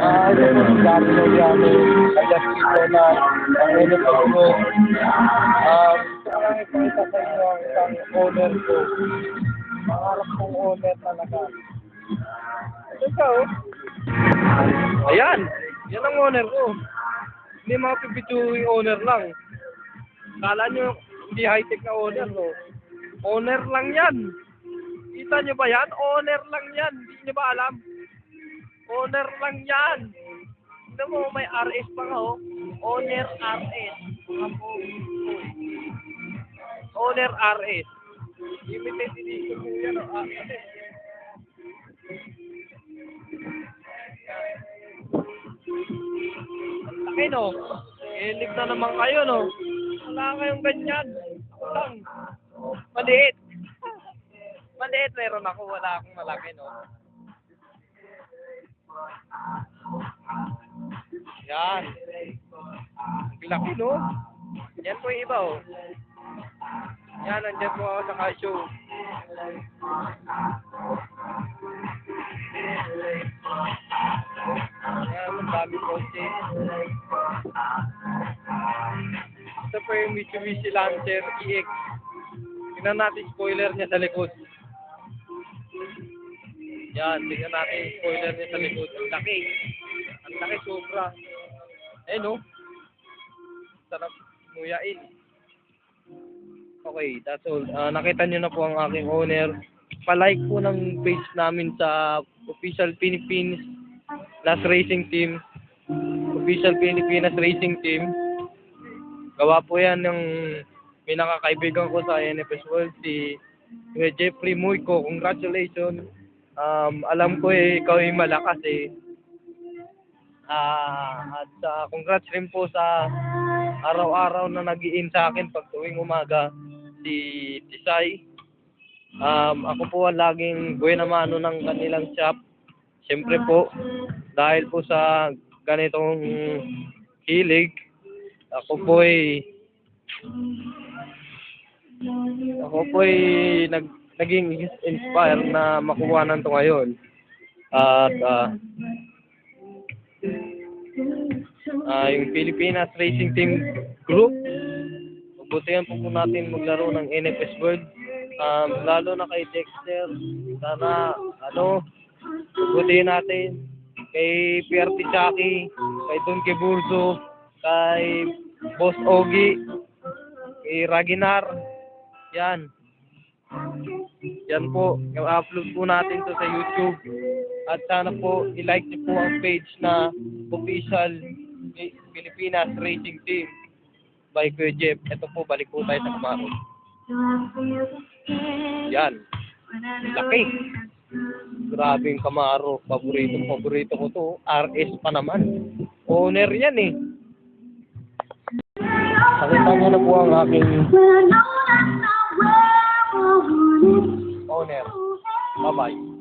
Ah, ito po si Domino Yami, alias Kiko na ang NFL ko. Um, gusto ko inyo ang isang ko. Pangarap kong talaga. Ito siya, oh. Ayan, yan ang owner ko. Hindi mga pipituing owner lang. Kala nyo, hindi high-tech na owner, no? Owner lang yan. Kita nyo ba yan? Owner lang yan. Hindi nyo ba alam? Owner lang yan. Tignan mo, may RS pa nga, oh. Owner RS. Owner RS. Limited edition po yan, oh. Ah, kasi, Ang no? Ilig na naman kayo, no? Wala kayong ganyan. Ako lang. Maliit. Maliit, meron ako. Wala akong malaki, no? Yan. Ang laki, no? Yan po yung iba, oh. Yan, nandyan po ako sa cashew. Yan, ang dami kotse. Ito po yung Mitsubishi Lancer EX. Tingnan natin spoiler niya sa likod. Yan, tingnan natin yung spoiler niya sa likod. Ang laki. Ang laki sobra. Eh no? Sarap muyain. Okay, that's all. Ah, nakita niyo na po ang aking owner. Pa-like po ng page namin sa official Philippines Last Racing Team. Official Pilipinas Racing Team. Gawa po yan ng pinakakaibigan ko sa NFS World, si Jeffrey Muyko. Congratulations. Um, alam ko eh, ikaw ay malakas eh. Ah, at ah, congrats rin po sa araw-araw na nag sa akin pag tuwing umaga si Tisay. Um, ako po ang laging buena mano ng kanilang shop. Siyempre po, dahil po sa ganitong hilig, ako po ay ako po ay nag, naging inspire na makuha to ngayon. At ah, ah, yung Pilipinas Racing Team Group, Pabutihan po po natin maglaro ng NFS World. Um, lalo na kay Dexter. Sana, ano, pabutihan natin. Kay Pierre Tichaki, kay Don Burzo, kay Boss Ogi, kay Raginar. Yan. Yan po. I-upload po natin to sa YouTube. At sana po, i-like niyo po ang page na official Pilipinas Racing Team by Kuya Jeff. Ito po, balik po tayo sa Camaro. Yan. Laki. Grabe yung Camaro. Paborito, paborito ko to. RS pa naman. Owner yan eh. Nakita niyo na po ang aking owner. Bye-bye.